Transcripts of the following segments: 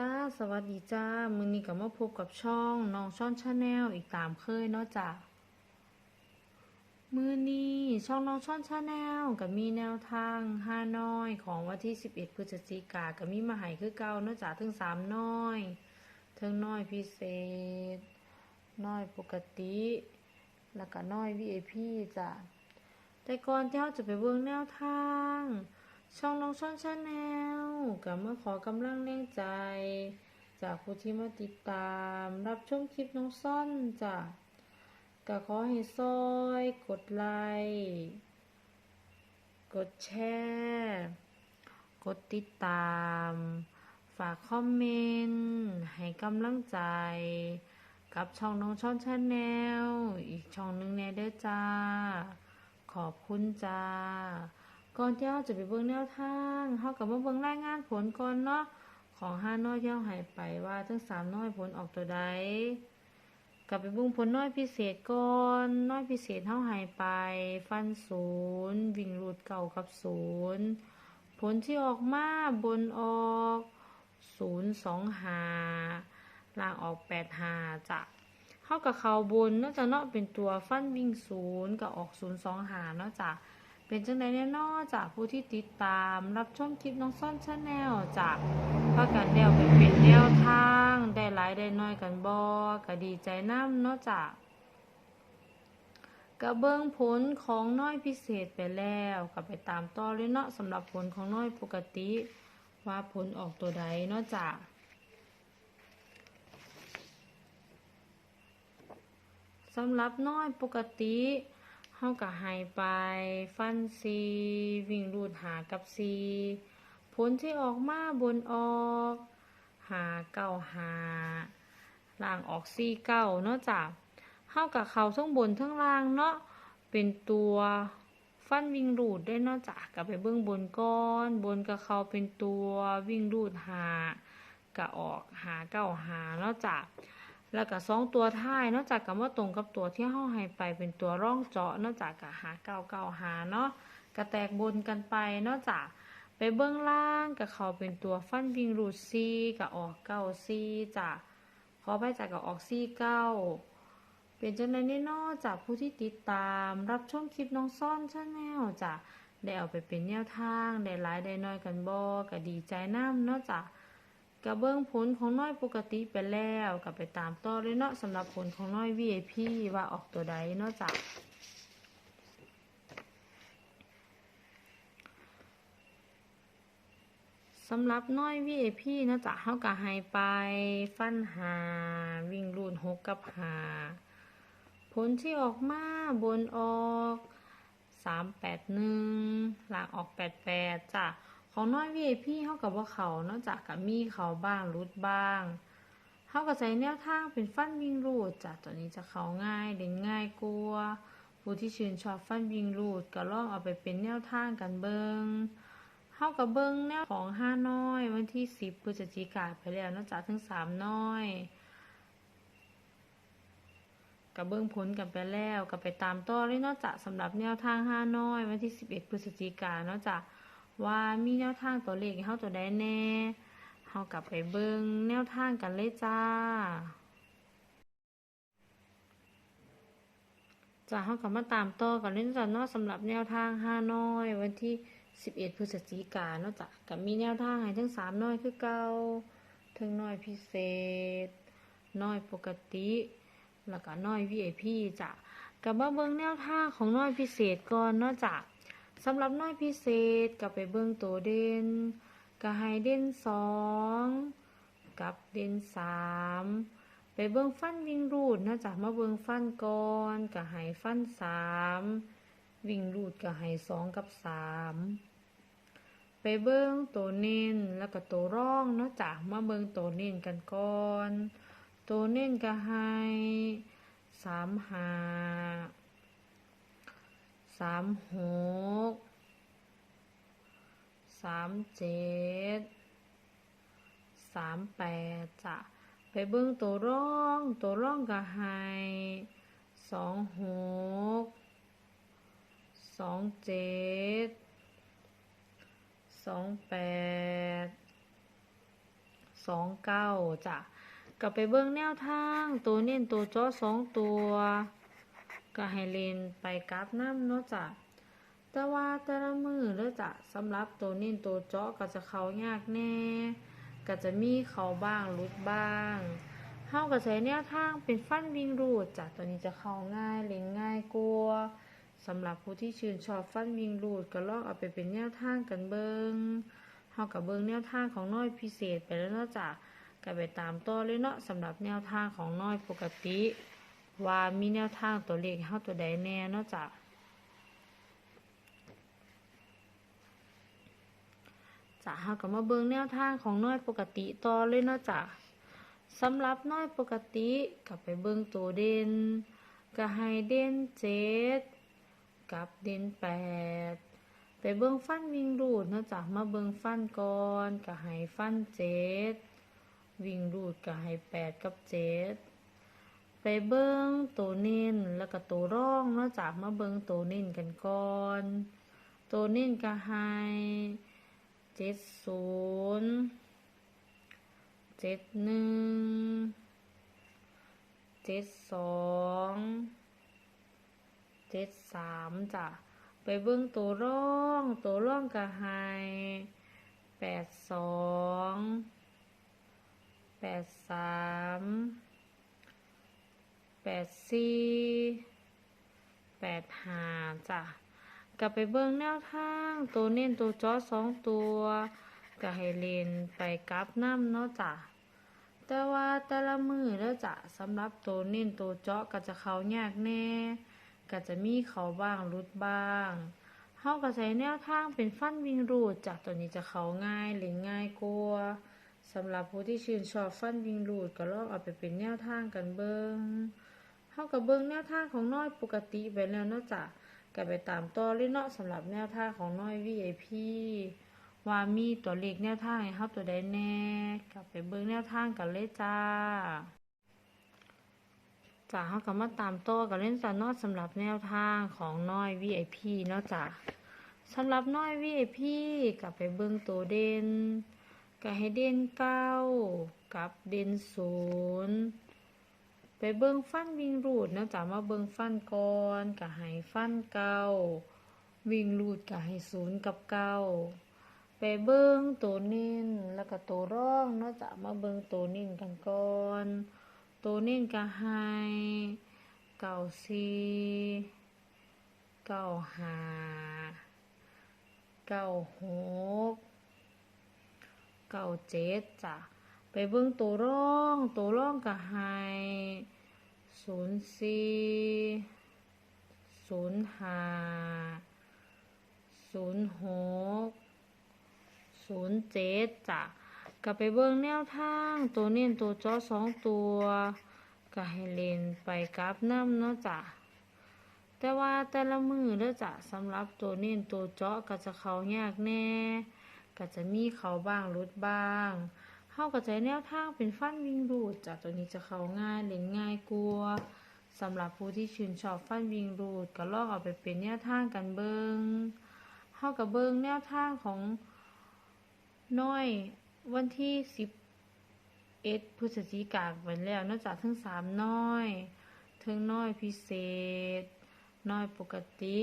จ้าสวัสดีจ้า มือนี้ก็มาพบกับช่องน้องช่อนชาแนลอีกตามเคยเนาะจ้ะมื้อนี้ช่องน้องช่อนชาแนลก็มีแนวทางห้าน้อยของวันที่ 11พฤศจิกาก็มีมาให้คือเก่าเนาะจ้ะถึงสามน้อยถึงน้อยพิเศษ น้อยปกติ แล้วก็น้อย VIP จ้ะแต่ก่อนที่เราจะไปเบิ่งแนวทาง ช่องน้องช่อนชาแนลก็มาขอกำลังแรงใจ จากผู้ที่มาติดตาม รับชมคลิปน้องซ่อนจ้ะก็ขอให้ซอย กดไลค์กดแชร์ กดติดตาม ฝากคอมเมนต์ให้กำลังใจ กับช่องน้องช่อนชาแนลอีกช่องหนึงแน่เด้อจ้า ขอบคุณจ้า ก่อนที่เราจะไปเบิ่งแนวทางเรากับมาเบิ่งรายงานผลก่อนเนาะ ของห้าน้อยที่เราหายไปว่าทั้งสามน้อยผลออกตัวใดกลับไปเบิ่งผลน้อยพิเศษก่อนน้อยพิเศษเท่าหายไป ฟันศูนย์วิ่งรูดเก่ากับศูนย์ผลที่ออกมาบนออกศูนย์สองหาล่างออกแปดหาจ้ะเข้ากับเขาบนนอกจากเนาะเป็นตัวฟันวิ่งศูนย์กับออกศูนย์สองหาเนาะจ้ะ เป็นจังใดแน่นอจากผู้ที่ติดตามรับชมคลิปน้องซ่อนชาแนลจากพากันเดวไปเป็นแนวทาง ได้หลายได้น้อยกันบอก็ดีใจน้ำเนาะจากกระเบื้องผลของน้อยพิเศษไปแล้วก็ไปตามต่อเลยเนาะสำหรับผลของน้อยปกติ ว่าผลออกตัวใดเนาะจากสำหรับน้อยปกติ เฮาก็ให้ไป ฟันซีวิ่งรูดหากับซีผลที่ออกมาบนออก หาเก้าหาล่างออกซีเก้าเนาะจ้ะเฮากับเขาทั้งบนทั้งล่างเนาะเป็นตัวฟันวิ่งรูดได้เนาะจ้ะกับไปเบื้องบนก้อน บนกับเขาเป็นตัววิ่งรูดหากะออกหาเก้าหาเนาะจ้ะ แล้วก็สองตัวท้ายนอกจากกับว่าตรงกับตัวที่เฮาให้ไปเป็นตัวร่องเจาะนอกจากกับหาเก้าเก้าหาเนาะกระแตกบนกันไปนอกจากไปเบื้องล่างกับเขาเป็นตัวฟันวิงรูดซีกับออกเก้าซีจ้ะขอไปจากกับออกซีเก้าเป็นจังไดนี่นอกจากผู้ที่ติดตาม รับชมคลิปน้องซ่อนชาแนลจ้ะได้เอาไปเป็นแนวทางได้หลายได้น้อยกันบ่ก็ดีใจน้ำเนาะจ้ะ กระเบื้องผลของน้อยปกติไปแล้วก็ไปตามต่อเลยเนาะสำหรับผลของน้อย VIP ว่าออกตัวใดเนาะจ้ะสำหรับน้อย VIP เนาะจ้ะเฮาก็ให้ไปฟันหา วิ่งรูนหกกับหา ผลที่ออกมาบนออกสามแปดหนึ่งหลังออกแปดแปดจ้ะ ของน้อย VIP เฮากับว่าเขานอกจากกับมีเขาบ้างรุดบ้างเฮาก็ใช้แนวทางเป็นฟันวิ่งรูดจ้ะตัวนี้จะเขาง่ายเด่นง่ายกลัวผู้ที่ชื่นชอบฟันวิ่งรูดก็ลองเอาไปเป็นแนวทางกันเบิงเฮากับเบิงแนวของห้าน้อย วันที่10พฤศจิกาไปแล้วนอกจากทั้งสามน้อยกับเบิ้งผลกันไปแล้วกับไปตามต่อเลยนอกจากสำหรับแนวทางห้าน้อย วันที่ 11 พฤศจิกายนเนาะจาก ว่ามีแนวทางตัวเลขให้เฮาตัวใดแน่เฮากลับไปเบิ่งแนวทางกันเลยจ้าจ้าเฮากลับมาตามต่อกันเล่นจ้ะเนาะสำหรับแนวทางห้าน้อยวันที่11พฤศจิกาเนาะจ้ะกับมีแนวทางให้ทั้งสามน้อยคือเก่าทั้งน้อยพิเศษ น้อยปกติ แล้วก็น้อย VIP จ้ะกับมาเบิ่งแนวทางของน้อยพิเศษก่อนเนาะจ้ะ สำหรับน้อยพิเศษก็ไปเบิ่งตัวเด่นก็ให้เด่นสองกับเด่นสามไปเบิ่งฟันวิ่งรูดนะจ๊ะมาเบิ่งฟันก่อนก็ให้ฟันสามวิ่งรูดก็ให้สองกับสามไปเบิ่งตัวเน้นแล้วก็ตัวร่องเนาะจ๊ะมาเบิ่งตัวเน้นกันก่อน ตัวเน้นก็ให้สามหา สามหกสามเจ็ดสามแปดจ้ะไปเบิ้งตัวร่องตัวร่องก็ให้สองหกสองเจ็ดสองแปดสองเก้าจ้ะก็ไปเบิ่งแนวทางตัวเน้นตัวเจอสองตัว ก็ให้เล่นไปกราฟน้ำเนาะจ้ะแต่ว่าแต่ละมือเด้อจ้ะสำหรับตัวเน้นตัวเจาะก็จะเขายากแน่ ก็จะมีเขาบ้างลุดบ้างเฮาก็ใช้แนวทางเป็นฟันวิ่งรูดจ้ะตัวนี้จะเข้าง่ายเล่นง่ายกว่าสำหรับผู้ที่ชื่นชอบฟันวิ่งรูดก็ลองเอาไปเป็นแนวทางกันเบิงเฮากับเบิงแนวทางของน้อยพิเศษไปแล้วเนาะจ้ะก็ไปตามต่อเลยเนาะสำหรับแนวทางของน้อยปกติ ว่ามีแนวทางตัวเลขเฮาตัวใดแน่นาะจ้ะจะเฮาก็มาเบิ่งแนวทางของน้อยปกติต่อเลยเนาะจ้ะสำหรับน้อยปกติก็ไปเบิ่งตัวเด่นก็ให้เด่นเจ็ดกับเด่นแปดไปเบิ่งฟันวิ่งรูดเนาะจ้ะมาเบิ่งฟันก่อนก็ให้ฟันเจ็ดวิ่งรูดก็ให้แปดกับเจ็ด ไปเบิ้งตัวเน้นแล้วก็ตัวร่องนาะจากมาเบิ้งตัวเน้นกันก่อน ตัวเน้นก็ให้เจ็ดศูนย์เจ็ดหนึ่งเจ็ดสองเจ็ดสามจ้ะไปเบิ้งตัวร่อง ตัวร่องก็ให้แปดสองแปดสาม แปดสี่แปดหาจ้ะกลับไปเบิ่งแนวทางตัวเน้นตัวจอสองตัวก็ให้เล่นไปกราฟน้ำเนาะจ้ะแต่ว่าแต่ละมือแล้วจ้ะสำหรับตัวเน้นตัวเจาะก็จะเขายากแน่ ก็จะมีเขาบ้างรุดบ้างเฮาก็ใช้แนวทางเป็นฟันวิ่งรูดจ้ะตัวนี้จะเขาง่ายเล่นง่ายกว่าสำหรับผู้ที่ชื่นชอบฟันวิ่งรูดก็ลองเอาไปเป็นแนวทางกันเบิ่ง เฮากับเบิ่งแนวทางของน้อยปกติไปแล้วเนาะจ้ะก็ไปตามต่อเลยเนาะสำหรับแนวทางของน้อย VIP ว่ามีตัวเลขแนวทางให้เฮาตัวใดแน่ก็ไปเบิ่งแนวทางกันเลยจ้าจ้ะเฮาก็มาตามต่อกันเล่นจ้ะเนาะสำหรับแนวทางของน้อย VIP เนาะจ้ะสำหรับน้อย VIP ก็ไปเบิ่งตัวเด่นก็ให้เด่นเก้ากับเด่นศูนย์ เบิ่งฟันวิ่งรูดเนาะจ้ะมาเบิ่งฟันก่อนก็ให้ฟันเก้าวิ่งรูดก็ให้ศูนย์กับเก้าไปเบิ่งตัวเน้นแล้วก็ตัวร่องเนาะจ้ะมาเบิ่งตัวเน้นกันก่อนตัวเน้นก็ให้เก้าสี่เก้าห้าเก้าหกเก้าเจ็ดจ้ะไปเบิ่งตัวร่องตัวร่องก็ให้ ศูนย์สี่ศูนย์ห้าศูนย์หกศูนย์เจ็ดจ้ะก็ไปเบิ่งแนวทาง ตัวเน้นตัวจอสองตัว ก็ให้เล่นไปกราฟน้ำเนาะจ้ะแต่ว่าแต่ละมือเด้อจ้ะสำหรับตัวเน้นตัวเจาะก็จะเขายากแน่ ก็จะมีเขาบ้างรุดบ้าง เฮาก็ใช้แนวทางเป็นฟันวิ่งรูดจากตัวนี้จะเข้าง่ายเล่นง่ายกลัวสำหรับผู้ที่ชื่นชอบฟันวิ่งรูดก็ลองเอาไปเป็นแนวทางกันเบิงเฮากับเบิงแนวทางของน้อยวันที่สิบเอ็ดพฤศจิกายนไปแล้วนอกจากทั้งสามน้อยทั้งน้อยพิเศษ น้อยปกติ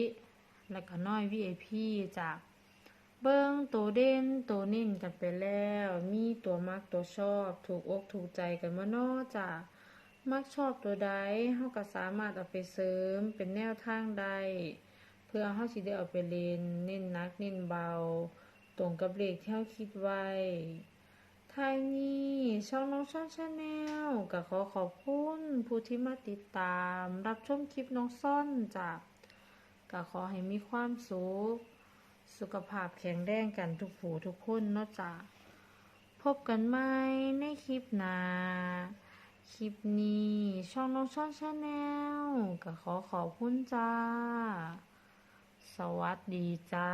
แล้วก็น้อย VIP จาก เบิ้งตัวเด่นตัวเน้นกันไปแล้ว มีตัวมักตัวชอบถูกอกถูกใจกันมาเนอจ้ะมักชอบตัวใดเฮาก็สามารถเอาไปเสริมเป็นแนวทางใดเพื่อเฮาสิได้เอาไปเล่นเน้นนักเน้นเบา ตรงกับเลขที่เฮาคิดไว้ท้ายนี้ช่องน้องช่อนชาแนลก็ขอขอบคุณผู้ที่มาติดตาม รับชมคลิปน้องซ่อนจ้ะก็ขอให้มีความสุข สุขภาพแข็งแรงกันทุกผู้ทุกคนเนาะจ้ะพบกันใหม่ในคลิปหน้าคลิปนี้ช่องน้องช่องชาแนลก็ขอขอบคุณจ้า สวัสดีจ้า